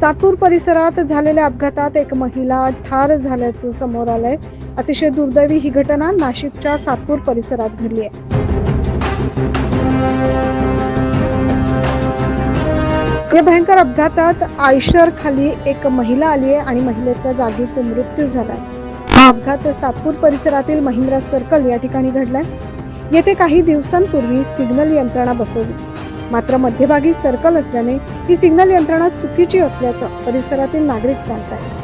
सातपूर परिसरात झालेल्या अपघातात एक महिला ठार झाल्याचं समोर आलंय. अतिशय दुर्दैवी ही घटना नाशिकच्या सातपूर परिसरात घडली आहे. या भयंकर अपघातात आयशर खाली एक महिला आली आहे आणि महिलेचा जागीच मृत्यू झालाय. हा अपघात सातपूर परिसरातील महिंद्रा सर्कल या ठिकाणी घडलाय. येथे काही दिवसांपूर्वी सिग्नल यंत्रणा बसवली. मात्र मध्यभागी सर्कल असल्याने ही सिग्नल यंत्रणा चुकीची असल्याचं परिसरातील नागरिक सांगतात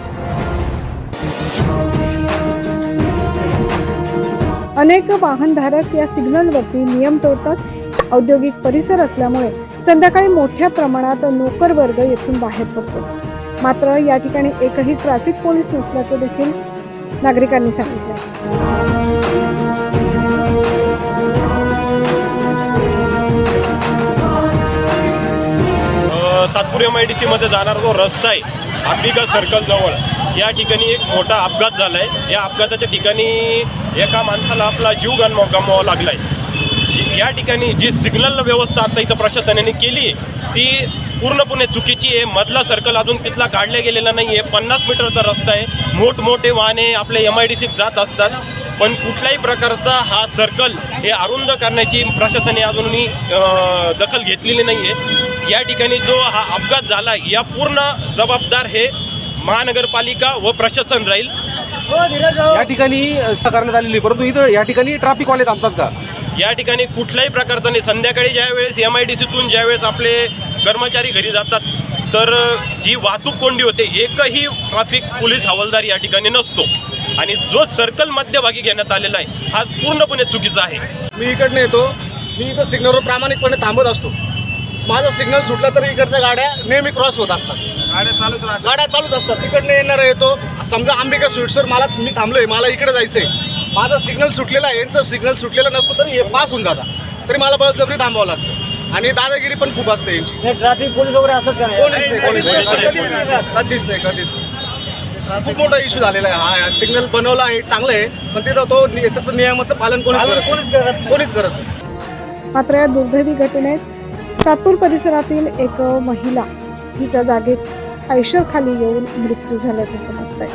अनेक वाहनधारक या सिग्नलवरती नियम तोडतात. औद्योगिक परिसर असल्यामुळे संध्याकाळी मोठ्या प्रमाणात नोकर वर्ग येथून बाहेर पडतो. मात्र या ठिकाणी एकही ट्रॅफिक पोलीस नसल्याचं देखील नागरिकांनी सांगितलं. नागपूर एम आय डी सीमध्ये जाणारा जो रस्ता आहे अंबिका सर्कलजवळ या ठिकाणी एक मोठा अपघात झाला आहे या अपघाताच्या ठिकाणी एका माणसाला आपला जीव गमवा गमवावा लागला आहे या ठिकाणी जी सिग्नल व्यवस्था आता इथं प्रशासनाने केली ती पूर्णपणे चुकीची आहे. मधला सर्कल अजून तिथला काढला गेलेला नाही आहे पन्नास मीटरचा रस्ता आहे. मोठमोठे वाहने आपल्या एम आय डी सीत जात असतात. पण कुठल्याही प्रकारचा हा सर्कल हे अरुंद करण्याची प्रशासनाने अजूनही दखल घेतलेली नाही आहे या ठिकाणी जो हा अपघात झाला या पूर्ण जबाबदार हे महानगरपालिका व प्रशासन राहील. या ठिकाणी करण्यात आलेली परंतु इथं या ठिकाणी ट्रॅफिक वाले थांबतात का? या ठिकाणी कुठल्याही प्रकारचा नाही. संध्याकाळी ज्यावेळेस एम आय डी सीतून ज्यावेळेस आपले कर्मचारी घरी जातात तर जी वाहतूक कोंडी होते एकही ट्रॅफिक पोलीस हवालदार या ठिकाणी नसतो. आणि जो सर्कल मध्यभागी घेण्यात आलेला आहे हा पूर्णपणे चुकीचा आहे. मी इकडनं येतो. मी इथं सिग्नलवर प्रामाणिकपणे थांबत असतो. माझा सिग्नल सुटला तर इकडच्या गाड्या नेहमी क्रॉस होत असतात. गाड्या चालूच असतात. तिकडनं येणारा येतो. समजा अंबिका स्वीट्सवर मला मी थांबलोय. मला इकडे जायचंय. माझा सिग्नल सुटलेला आहे. यांचं सिग्नल सुटलेलं नसतं तरी हे पास होऊन जातात. तरी मला बळजबरी थांबावं लागतं. आणि दादागिरी पण खूप असते यांची. ट्रॅफिक पोलीस वगैरे असत कधीच नाही. कधीच नाही. खूप मोठा इश्यू झालेला आहे. हा सिग्नल बनवला आहे चांगलं आहे. पण तिथं तो त्याचं नियमाचं पालन कोणीच करत नाही. कोणीच करत मात्र या दुर्दैवी घटनेत सातपूर परिसरातील एक महिला हिचा जागीच आयशर खाली येऊन मृत्यू झाल्याचं समजतंय.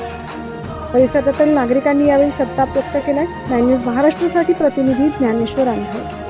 परिसरातील नागरिकांनी यावेळी संताप व्यक्त केलाय नाईन न्यूज महाराष्ट्रासाठी प्रतिनिधी ज्ञानेश्वर आंधळे